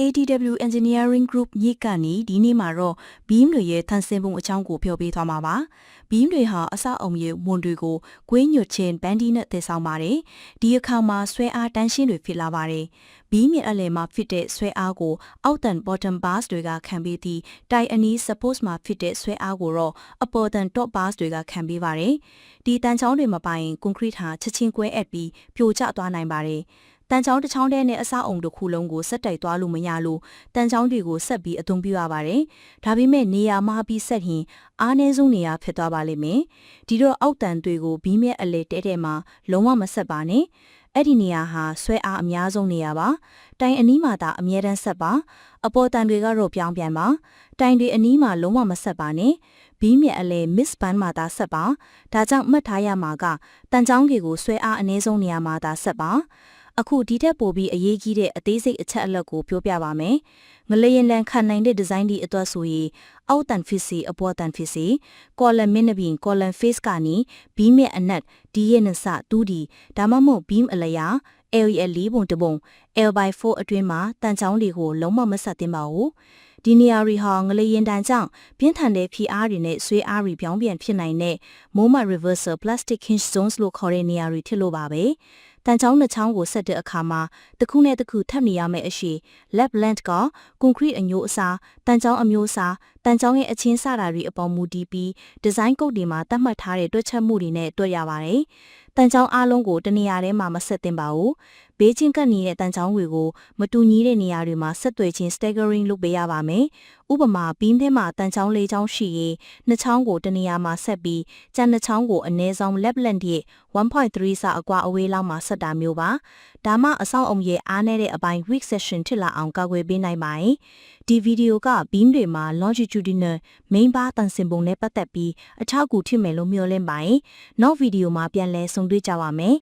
ADW Engineering Group ညစ်ကနေဒီနေ့မှာတော့ beam တွေရဲ့ထန်ဆင်းပုံအကြောင်းကိုပြောပြသွားမှာပါ။ beam တွေဟာအစအုံရဲ့ဝန်တွေကိုကွင်းညွတ်ချင်းဘန်ဒီနဲ့တည်ဆောင်ပါတယ်။ဒီအခါမှာဆွဲအားတန်းရှင်းတွေဖြစ်လာပါတယ်။ beam ရဲ့အလယ်မှာဖြစ်တဲ့ဆွဲအားကိုအောက်တန် bottom bars တွေကခံပေးပြီးတိုင်အနီး suppose မှာဖြစ်တဲ့ဆွဲအားကိုတော့အပေါ်တန် top bars တွေကခံပေးပါတယ်။ဒီတန်ချောင်းတွေမပိုင် concrete ဟာချက်ချင်းကွဲအပ်ပြီးပြိုကျသွားနိုင်ပါတယ်။ တန်ချောင်းတစ်ချောင်းတည်းနဲ့အစအုံတစ်ခုလုံးကိုဆက်တိုက်သွားလို့မရလို့တန်ချောင်းတွေကိုဆက်ပြီးအသုံးပြုရပါတယ်။ဒါပေမဲ့နေရာမှာပြီးဆက်ရင်အားနည်းဆုံးနေရာဖြစ်သွားပါလိမ့်မယ်။ဒီတော့အောက်တန်တွေကိုဘီးမြက်အလေတဲတဲမှာလုံးဝမဆက်ပါနဲ့။အဲ့ဒီနေရာဟာဆွဲအားအများဆုံးနေရာပါ။တိုင်အနီးမှာသာအမြဲတမ်းဆက်ပါ။အပေါ်တန်တွေကတော့ပြောင်းပြန်ပါ။တိုင်တွေအနီးမှာလုံးဝမဆက်ပါနဲ့။ဘီးမြက်အလေ miss band မှာသာဆက်ပါ။ဒါကြောင့်မှတ်ထားရမှာကတန်ချောင်းတွေကိုဆွဲအားအနည်းဆုံးနေရာမှာသာဆက်ပါ။ အခုဒီထက်ပိုပြီးအရေးကြီးတဲ့အသေးစိတ်အချက်အလက်ကိုပြောပြပါမယ်။ငလျင်လန်ခံနိုင်တဲ့ဒီဇိုင်းဒီအတွက်ဆိုရင်အောက်တန်ဖစ်စီအပေါ်တန်ဖစ်စီကောလမ်မင်းနဘင်ကောလမ်ဖေ့စ်ကနေဘီးမြက်အနက်ဒီရဲ့နစတူးဒီဒါမှမဟုတ်ဘီးအလျာ LEL ၄ပုံတပုံ L/4 အတွင်းမှာတန်ချောင်းတွေကိုလုံးဝမဆက်သင့်ပါဘူး။ဒီနေရာတွေဟာငလျင်တန်ကြောင့်ပြင်းထန်တဲ့ဖိအားတွေနဲ့ဆွေးအားတွေပြောင်းပြန်ဖြစ်နိုင်တဲ့ MoMA reversal plastic hinge zones လို့ခေါ်တဲ့နေရာတွေဖြစ်လို့ပါပဲ။ တန်ချောင်းနှစ်ချောင်းကိုဆက်တဲ့အခါမှာတစ်ခုနဲ့တစ်ခုထပ်နေရမယ့်အရှိ lap length ကကွန်ကရစ်အမျိုးအစားတန်ချောင်းအမျိုးအစားတ န်ချောင်းရဲ့အချင်းစတာတွေအပေါ်မူတည်ပြီးဒီဇိုင်းကုတ်တွေမှာသတ်မှတ်ထားတဲ့တွက်ချက်မှုတွေနဲ့တွက်ရပါတယ်။တန်ချောင်းအားလုံးကိုတနေရာထဲမှာမဆက်သင့်ပါဘူး။ဘေးချင်းကပ်နေတဲ့တန်ချောင်းတွေကိုမတူညီတဲ့နေရာတွေမှာဆက်သွယ်ခြင်း staggering လုပ်ပေးရပါမယ်။ဥပမာဘီးထဲမှာတန်ချောင်းလေးချောင်းရှိရင်နှစ်ချောင်းကိုတနေရာမှာဆက်ပြီးကျန်နှစ်ချောင်းကိုအနည်းဆုံး lap length ရဲ့1.3စာအကွာအဝေးလောက်မှာဆက်တာမျိုးပါဒါမှအဆောင်အုံရဲ့အားနည်းတဲ့အပိုင်း weak section ဖြစ်လာအောင်ကာကွယ်ပေးနိုင်ပါတယ် ဒီဗီဒီယိုက beam တွေမှာ longitudinal main bar တန်စင်ပုံနဲ့ပတ်သက်ပြီးအထောက်အကူဖြစ်မယ်လို့မျှော်လင့်ပါတယ်နောက်ဗီဒီယိုမှာပြန်လည်ဆုံတွေ့ကြပါမယ်